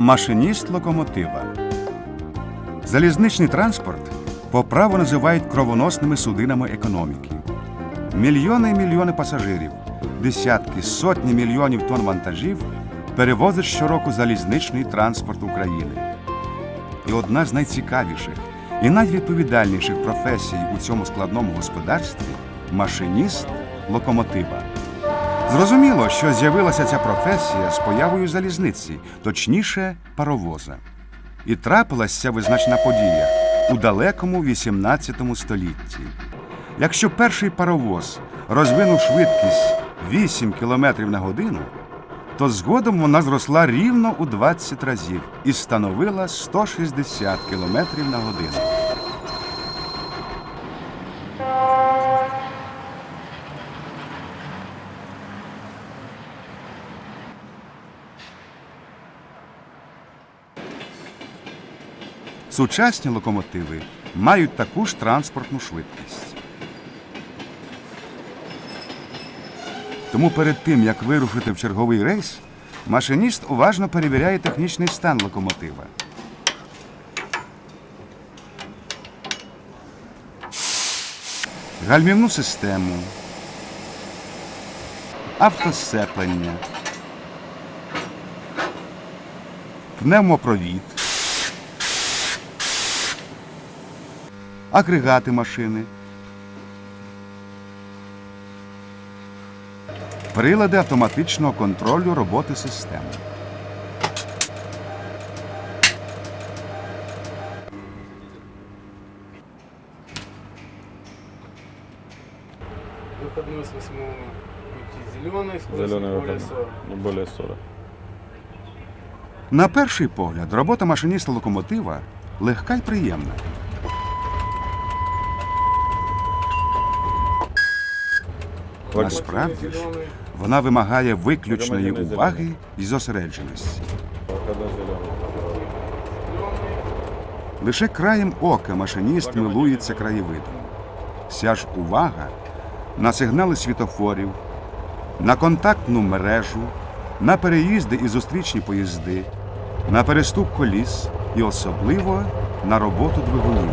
Машиніст локомотива. Залізничний транспорт по праву називають кровоносними судинами економіки. Мільйони і мільйони пасажирів, десятки, сотні мільйонів тонн вантажів перевозить щороку залізничний транспорт України. І одна з найцікавіших і найвідповідальніших професій у цьому складному господарстві машиніст локомотива. Зрозуміло, що з'явилася ця професія з появою залізниці, точніше паровоза. І трапилась ця визначна подія у далекому 18 столітті. Якщо перший паровоз розвинув швидкість 8 км на годину, то згодом вона зросла рівно у 20 разів і становила 160 км на годину. Сучасні локомотиви мають таку ж транспортну швидкість. Тому перед тим, як вирушити в черговий рейс, машиніст уважно перевіряє технічний стан локомотива. Гальмівну систему, автосцеплення, пневмопровід, агрегати машини, прилади автоматичного контролю роботи системи. Выходной с 8 пути зеленый, скорость Зеленый не более выход. 40. Не более 40. На перший погляд, робота машиніста локомотива легка й приємна. Насправді ж, Зеленый. вона вимагає виключної уваги і зосередженості. Выходной зеленый. Лише краєм ока машиніст милується краєвидом. Вся ж увага на сигнали світофорів, на контактну мережу, на переїзди і зустрічні поїзди, на переступ коліс і особливо на роботу двигунів.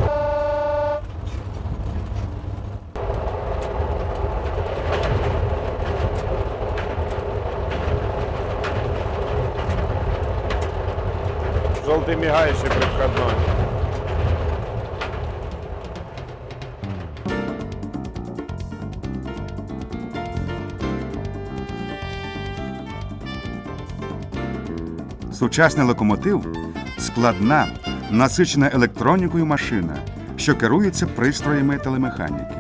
Желтый мигающий при входной. Сучасний локомотив складна, насичена електронікою машина, що керується пристроями телемеханіки.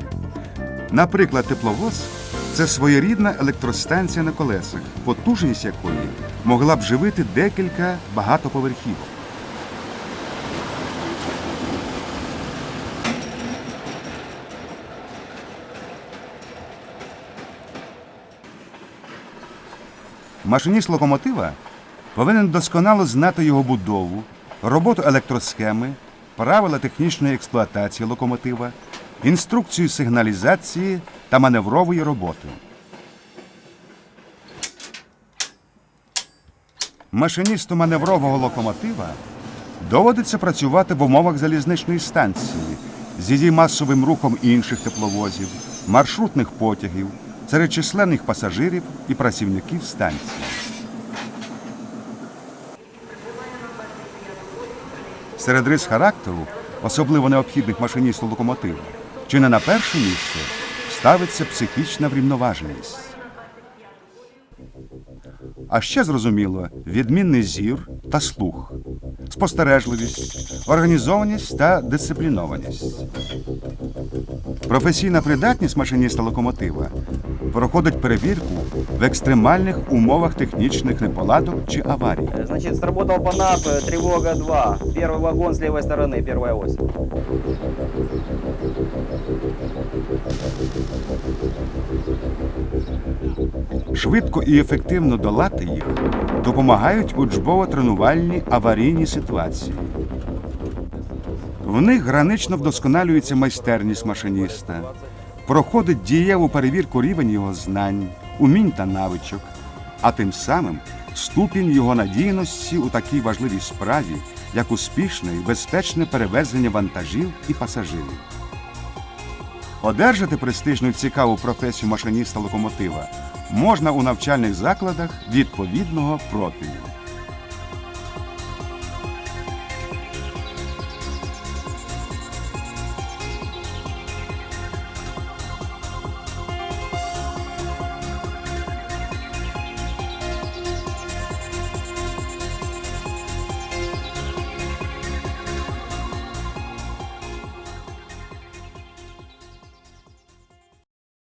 Наприклад, тепловоз це своєрідна електростанція на колесах, потужність якої могла б живити декілька багатоповерхівок. Машиніст локомотива повинен досконало знати його будову, роботу електросхеми, правила технічної експлуатації локомотива, інструкцію сигналізації та маневрової роботи. Машиністу маневрового локомотива доводиться працювати в умовах залізничної станції з її масовим рухом інших тепловозів, маршрутних потягів, серед численних пасажирів і працівників станції. Серед рис характеру, особливо необхідних машиністу локомотива, чи не на перше місце ставиться психічна врівноваженість. А ще зрозуміло відмінний зір та слух, спостережливість, організованість та дисциплінованість. Професійна придатність машиніста локомотива проходить перевірку в екстремальних умовах технічних неполадок чи аварій. Значит, сработал ПАНАП, э, тревога 2. Первый вагон с левой стороны, первая ось. Швидко і ефективно долати їх допомагають учбово-тренувальні аварійні ситуації. В них гранично вдосконалюється майстерність машиніста, проходить дієву перевірку рівень його знань, умінь та навичок, а тим самим ступінь його надійності у такій важливій справі, як успішне і безпечне перевезення вантажів і пасажирів. Одержати престижну і цікаву професію машиніста локомотива можна у навчальних закладах відповідного профілю.